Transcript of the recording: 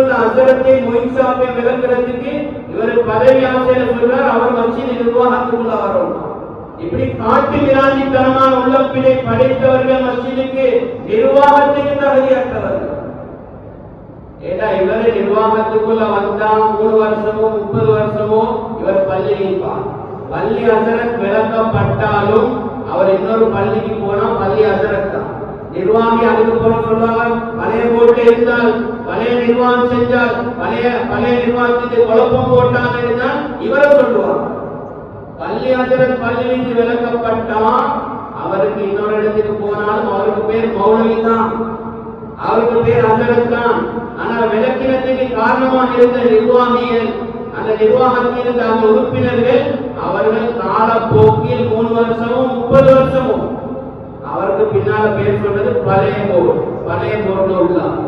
உள்ள அசரத்தை மொயின் விளங்குறதுக்கு இவர் பதவி ஆசையில சொல்றார் அவர் மசித நிர்வாகத்துக்குள்ள வரும் இப்படி காட்டு விராந்தித்தனமான உள்ளப்பினை படைத்தவர்கள் மசிதுக்கு நிர்வாகத்துக்கு தகுதியற்றவர்கள். ஏன்னா இவரு நிர்வாகத்துக்குள்ள வந்தா மூணு வருஷமோ முப்பது வருஷமோ இவர் பள்ளி நீப்பார் பள்ளி அசரத் விளக்கப்பட்டாலும் அவர் இன்னொரு பள்ளிக்கு போனா பள்ளி அசரத் நிர்வாகி அதுக்கு போன சொல்லுவாங்க. பழைய போட்டு இருந்தால் பழைய நிர்வாகம் செஞ்சால் பழைய பழைய நிர்வாகத்துக்கு குழப்பம் போட்டாங்க இவரை சொல்லுவாங்க பள்ளி அதிரன் பள்ளியிலிருந்து விளக்கப்பட்டான் அவருக்கு இன்னொரு இடத்துக்கு போனாலும் அவருக்கு பேர் மௌலவி தான். அவருக்கு பேர் அசரத் தான். ஆனா விளக்கினத்துக்கு காரணமாக இருந்த நிர்வாகிகள் அந்த நிர்வாகத்தில் இருந்த அந்த உறுப்பினர்கள் அவர்கள் காலப்போக்கில் மூணு வருஷமும் முப்பது வருஷமும் பின்னால பேர் சொன்னது பழைய போர் பழைய போர்ல உள்ளார்